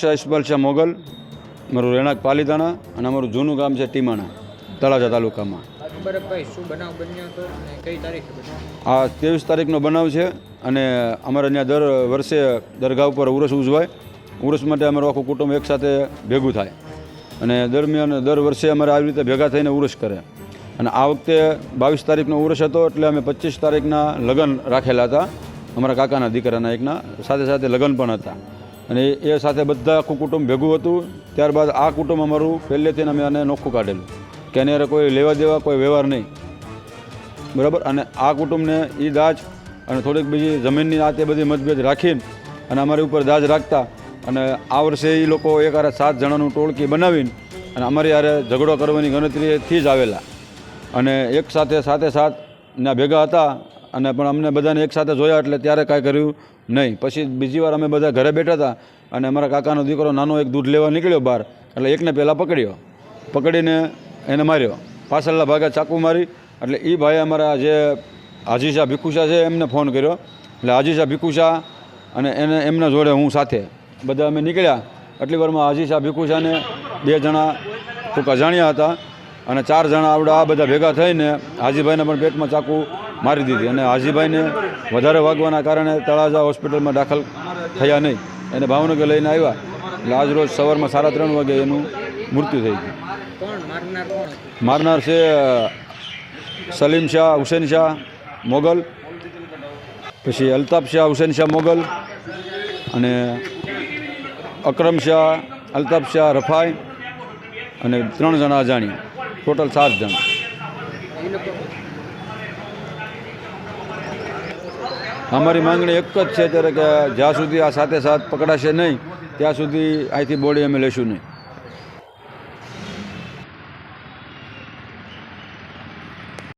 શાહ ઇસ્માઇલ શાહ મોગલ મારું રહેણાંક પાલીતાણા અને અમારું જૂનું ગામ છે ટીમાણા તળાજા તાલુકામાં. આ ત્રેવીસ તારીખનો બનાવ છે અને અમારે ત્યાં દર વર્ષે દરગાહ ઉપર ઉરસ ઉજવાય. ઉરસ માટે અમારું આખું કુટુંબ એકસાથે ભેગું થાય. અને દરમિયાન દર વર્ષે અમારે આવી રીતે ભેગા થઈને ઉરસ કરે. અને આ વખતે બાવીસ તારીખનો ઉરસ હતો એટલે અમે પચીસ તારીખના લગ્ન રાખેલા હતા. અમારા કાકાના દીકરાના એકના સાથે સાથે લગ્ન પણ હતા. અને એ સાથે બધા આખું કુટુંબ ભેગું હતું. ત્યારબાદ આ કુટુંબ અમારું પહેલેથી અમે આને નોખું કાઢેલું. કે એને કોઈ લેવા દેવા કોઈ વ્યવહાર નહીં. બરાબર? અને આ કુટુંબને એ દાજ અને થોડીક બીજી જમીનની આ તે બધી મતભેદ રાખીને અને અમારી ઉપર દાજ રાખતા અને આ વર્ષે એ લોકો એક હારે સાત જણાનું ટોળકી બનાવીને અને અમારી હારે ઝઘડો કરવાની ગણતરીથી જ આવેલા. અને એક સાથે સાથે સાત ના ભેગા હતા અને પણ અમને બધાને એકસાથે જોયા એટલે ત્યારે કાંઈ કર્યું નહીં. પછી બીજી વાર અમે બધા ઘરે બેઠા હતા અને અમારા કાકાનો દીકરો નાનો એક દૂધ લેવા નીકળ્યો બહાર, એટલે એકને પહેલાં પકડ્યો. પકડીને એને માર્યો. પાછળના ભાગે ચાકુ મારી, એટલે એ ભાઈ અમારા જે હાજી શાહ ભીખુશા છે એમને ફોન કર્યો. એટલે હાજી શાહ ભીખુશા અને એને એમના જોડે હું સાથે. બધા અમે નીકળ્યા. એટલી વારમાં હાજી શાહ ભીખુશાને બે જણા ટૂંક અજાણ્યા હતા અને ચાર જણા આવડા આ બધા ભેગા થઈને હાજીભાઈને પણ પેટમાં ચાકુ મારી દીધી અને હાજીભાઈને વધારે વાગવાના કારણે તળાજા હોસ્પિટલમાં દાખલ થયા નહીં. એને ભાવનગર લઈને આવ્યા. એટલે આજ રોજ સવારમાં સાડા ત્રણ વાગે એનું મૃત્યુ થઈ ગયું. મારનાર છે સલીમ શાહ હુસેન શાહ મોગલ. પછી અલ્તાફ શાહ હુસેન શાહ મોગલ. અને અક્રમ શાહ અલ્તાફ શાહ રફાઈ અને ત્રણ જણા અજાણ્યા ટોટલ સાત જણ એ લોકો અમારી માંગણી એક જ છે ત્યારે કે જ્યાં સુધી આ સાથે સાથ પકડાશે નહીં, ત્યાં સુધી અહીંથી બોડી અમે લેશું નહીં.